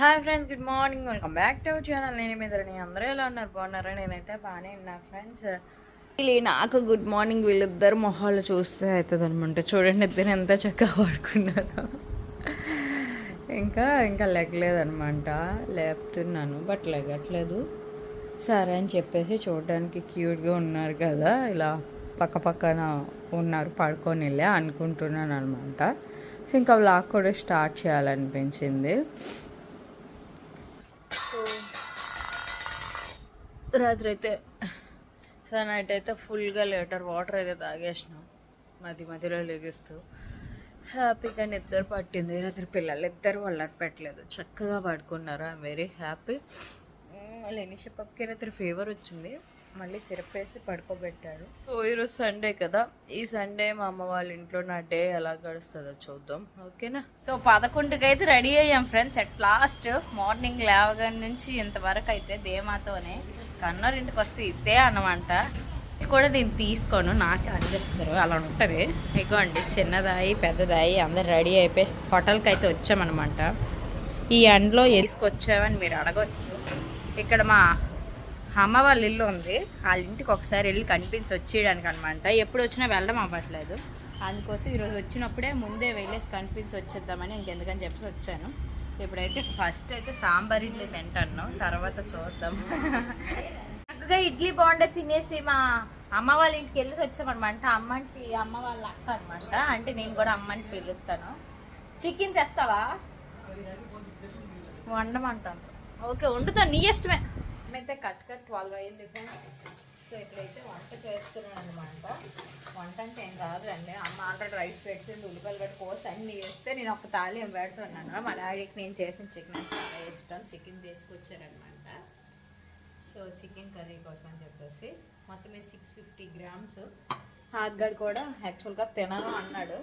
Hi friends good morning welcome back to our channel నేను మీదరని అందరూ ఎలా ఉన్నారు? బాగున్నారా? నేనైతే బాగానే ఉన్నా ఫ్రెండ్స్ వీళ్ళు నాకు గుడ్ మార్నింగ్ వీళ్ళిద్దరు మొహాలు చూస్తే అవుతుంది అనమాట చూడండి ఇద్దరు ఎంత చక్కగా పడుకున్నారు. ఇంకా ఇంకా లెగలేదనమాట. లేపుతున్నాను బట్ లెగట్లేదు. సరే అని చెప్పేసి చూడడానికి క్యూట్గా ఉన్నారు కదా. ఇలా పక్క పక్కన ఉన్నారు పడుకొని వెళ్ళి అనుకుంటున్నాను అనమాట సో ఇంకా వ్లాగ్ కూడా స్టార్ట్ చేయాలనిపించింది. సో రాత్రి అయితే సో నైట్ అయితే ఫుల్గా లీటర్ వాటర్ అయితే తాగేసినాం. మధ్య మధ్యలో లెగిస్తూ హ్యాపీగా నిద్ర పట్టింది. రాత్రి పిల్లలు ఇద్దరు వాళ్ళని పెట్టలేదు. చక్కగా పడుకున్నారు. I'm very happy. లేనిష చెప్పకి రాత్రి ఫీవర్ వచ్చింది. మళ్ళీ సిరప్ వేసి పడుకోబెట్టాడు సో ఈరోజు సండే కదా. ఈ సండే మా అమ్మ వాళ్ళ ఇంట్లో నా డే ఎలా గడుస్తుందో చూద్దాం. ఓకేనా? సో పదకొండుకి అయితే రెడీ అయ్యాం ఫ్రెండ్స్ అట్ లాస్ట్ మార్నింగ్ లేవగానే నుంచి ఇంతవరకు అయితే దేమాతోనే కన్నర్ ఇంటికి వస్తే ఇదే అన్నమాట. ఇది కూడా నేను తీసుకోను నాకే అందిస్తారు అలా ఉంటుంది. ఇగోండి చిన్నదాయి పెద్దదాయి అందరు రెడీ అయిపోయి హోటల్కి అయితే వచ్చామన్నమాట. ఈ ఎండ్లో తీసుకొచ్చావని మీరు అడగచ్చు. ఇక్కడ మా అమ్మ వాళ్ళ ఇల్లు ఉంది. వాళ్ళ ఇంటికి ఒకసారి వెళ్ళి కనిపించి వచ్చేయడానికి అనమాట ఎప్పుడు వచ్చినా వెళ్ళడం అవ్వట్లేదు. అందుకోసం ఈరోజు వచ్చినప్పుడే ముందే వెళ్ళేసి కనిపించి వచ్చేద్దామని ఇంకెందుకని చెప్పేసి వచ్చాను. ఇప్పుడైతే ఫస్ట్ అయితే సాంబార్ ఇడ్లీ తింటాను. తర్వాత చూద్దాం. చక్కగా ఇడ్లీ బాగుండే తినేసి మా అమ్మ వాళ్ళ ఇంటికి వెళ్ళేసి వచ్చామన్నమాట. అమ్మంటి అమ్మ వాళ్ళ అక్క అనమాట అంటే నేను కూడా అమ్మని పిలుస్తాను. చికెన్ తెస్తావా? వండమంటాను. ఓకే వండుతాను. నీ ఇష్టమే. అయితే కట్ కట్ ట్వెల్వ్ అయింది సో ఇప్పుడైతే వంట చేస్తున్నాను అనమాట వంట అంటే ఏం కాదులండి అమ్మ ఆల్రెడీ రైస్ పెట్టింది ఉల్లిపాయలు కట్టి కోసి అన్ని వేస్తే నేను ఒక తాళి ఏం పెడుతున్నాను మా డాడీకి నేను చేసిన చికెన్ చాలా ఇష్టం. చికెన్ తీసుకొచ్చారనమాట సో చికెన్ కర్రీ కోసం అని చెప్పేసి మొత్తం ఇది సిక్స్ ఫిఫ్టీ గ్రామ్స్ హార్డ్గడ్ కూడా యాక్చువల్గా తినను అన్నాడు.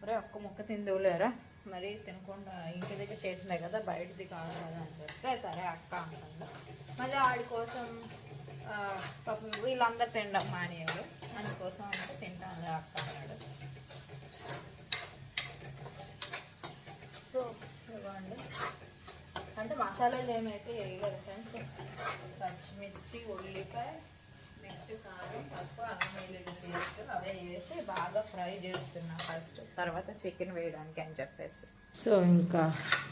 మరి ఒక్క ముక్క తిందులేరా మరి తినకుండా ఇంటి దగ్గర చేసిందే కదా బయటది కాదు కదా అని చెప్తే సరే అక్క అంటుంది. మళ్ళీ ఆడి కోసం పాపం వీళ్ళందరూ తినడం మానేవాడు అందుకోసం అంటే తింటాను అక్క అన్నాడు. సో ఇవ్వండి. అంటే మసాలాలు ఏమైతే వేయలేదు ఫ్రెండ్స్. పచ్చిమిర్చి ఉల్లిపాయ నెక్స్ట్ కారం పప్పు అల్లం వెల్లుల్లి పేస్ట్ అవే వేసి బాగా ఫ్రై చేస్తున్నా ఫస్ట్. తర్వాత చికెన్ వేయడానికి అని చెప్పేసి. సో ఇంకా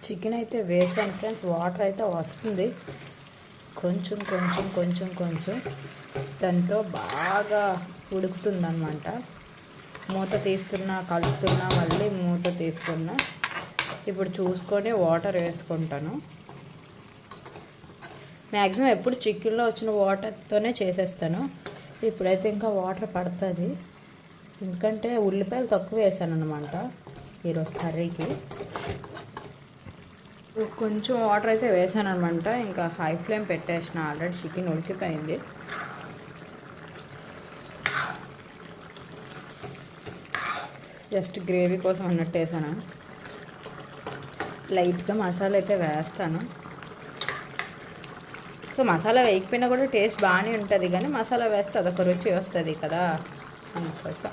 చికెన్ అయితే వేసాను ఫ్రెండ్స్. వాటర్ అయితే వస్తుంది. కొంచెం కొంచెం కొంచెం కొంచెం. దాంతో బాగా ఉడుకుతుందన్నమాట. మూత తీస్తున్నా కలుపుతున్నా మళ్ళీ మూత తీస్తున్నా. ఇప్పుడు చూసుకొని వాటర్ వేసుకుంటాను. మ్యాక్సిమం ఎప్పుడు చికెన్లో వచ్చిన వాటర్తోనే చేసేస్తాను. ఇప్పుడైతే ఇంకా వాటర్ పడుతుంది. ఎందుకంటే ఉల్లిపాయలు తక్కువ వేసాను అనమాట ఈరోజు కర్రీకి. కొంచెం వాటర్ అయితే వేసాను అనమాట ఇంకా హై ఫ్లేమ్ పెట్టేసిన. ఆల్రెడీ చికెన్ ఉడికిపోయింది. జస్ట్ గ్రేవీ కోసం అన్నట్టు వేసాను. లైట్గా మసాలా అయితే వేస్తాను. సో మసాలా వేయకపోయినా కూడా టేస్ట్ బాగానే ఉంటుంది కానీ మసాలా వేస్తే అదొక రుచి వస్తుంది కదా అందుకోసం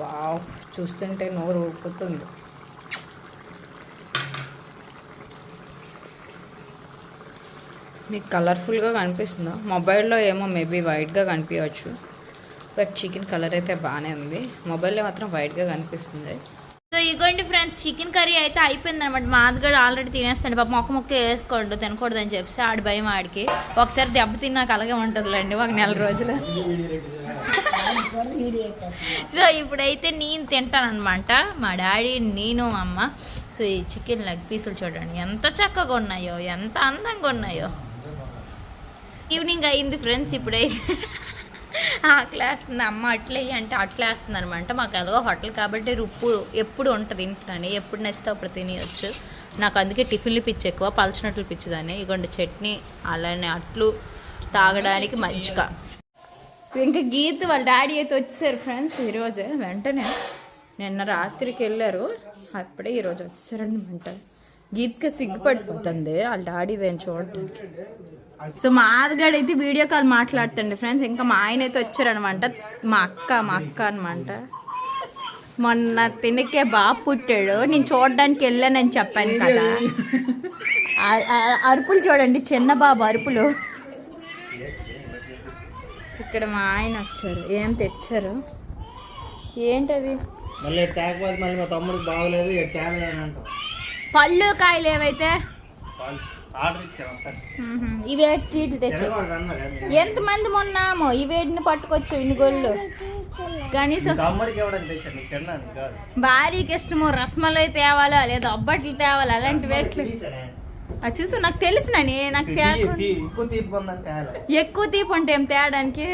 వావ్ చూస్తుంటే నోరు ఊపుతుంది మీకు కలర్ఫుల్గా కనిపిస్తుందా? మొబైల్లో ఏమో మేబీ వైట్గా కనిపించవచ్చు. బట్ చికెన్ కలర్ అయితే బాగానే ఉంది. మొబైల్లో మాత్రం వైట్గా కనిపిస్తుంది. సో ఇగోండి ఫ్రెండ్స్ చికెన్ కర్రీ అయితే అయిపోయింది అనమాట మాదిగడు ఆల్రెడీ తినేస్తాడు. పాప మొక్క మొక్క వేసుకోండు తినకూడదని చెప్పి ఆడి భయం ఆడికి. ఒకసారి దెబ్బ తిన్నాక అలాగే ఉంటుందిలేండి ఒక నెల రోజులు. సో ఇప్పుడైతే నేను తింటాను అనమాట మా డాడీ నేను అమ్మ. సో ఈ చికెన్ లెగ్ పీసులు చూడండి ఎంత చక్కగా ఉన్నాయో ఎంత అందంగా ఉన్నాయో. ఈవినింగ్ అయింది ఫ్రెండ్స్ ఇప్పుడైతే. ఆకలేస్తుంది అమ్మ అట్లే అంటే అట్లే వేస్తుంది అనమాట మాకు ఎలాగో హోటల్ కాబట్టి రుప్పు ఎప్పుడు ఉంటుంది ఇంట్లోనే. ఎప్పుడు నచ్చితే అప్పుడు తినేయచ్చు. నాకు అందుకే టిఫిన్లు పిచ్చి ఎక్కువ పలచినట్లు పిచ్చిదాన్ని. ఇగోండి చట్నీ అలానే అట్లు తాగడానికి మంచిగా. ఇంకా గీత్ వాళ్ళ డాడీ అయితే వచ్చేసారు ఫ్రెండ్స్ ఈరోజే వెంటనే. నిన్న రాత్రికి వెళ్ళారు. అప్పుడే ఈరోజు వచ్చారనమాట గీత్కి సిగ్గుపడిపోతుంది. వాళ్ళ డాడీ దేని చూడటానికి. సో మా ఆదగాడు అయితే వీడియో కాల్ మాట్లాడుతుండే ఫ్రెండ్స్ ఇంకా మా ఆయన అయితే వచ్చారనమాట. మా అక్క మా అక్క అనమాట. మొన్న తినకే బాగా పుట్టాడు. నేను చూడడానికి వెళ్ళానని చెప్పాను కదా. అరుపులు చూడండి. చిన్న బాబు అరుపులు. ఇక్కడ మా ఆయన వచ్చారు. ఏం తెచ్చారు? ఏంటవి? మళ్ళీ ట్యాగ్ మళ్ళీ మా తమ్ముడికి బాగలేదు. పళ్ళు కాయలు ఏవైతే? వాళ్ళు ఆర్డర్ ఇచ్చాం అంతా మ్మ్హ. ఇవే స్వీట్లు కదా. ఎంతమంది మొన్నామో ఈ వేడిని పట్టుకొచ్చావు ఇన్ని గోళ్ళు కనీసం నీకు భార్యకి ఇష్టము రసమలై తేవాలా లేదా అబ్బట్లు తేవాలా? అలాంటి వేట్లు. అది చూసు నాకు తెలుసునని నాకు తీ- తేకుండా తీ- ఎక్కువ తీపి అంటే ఏం తేడానికి?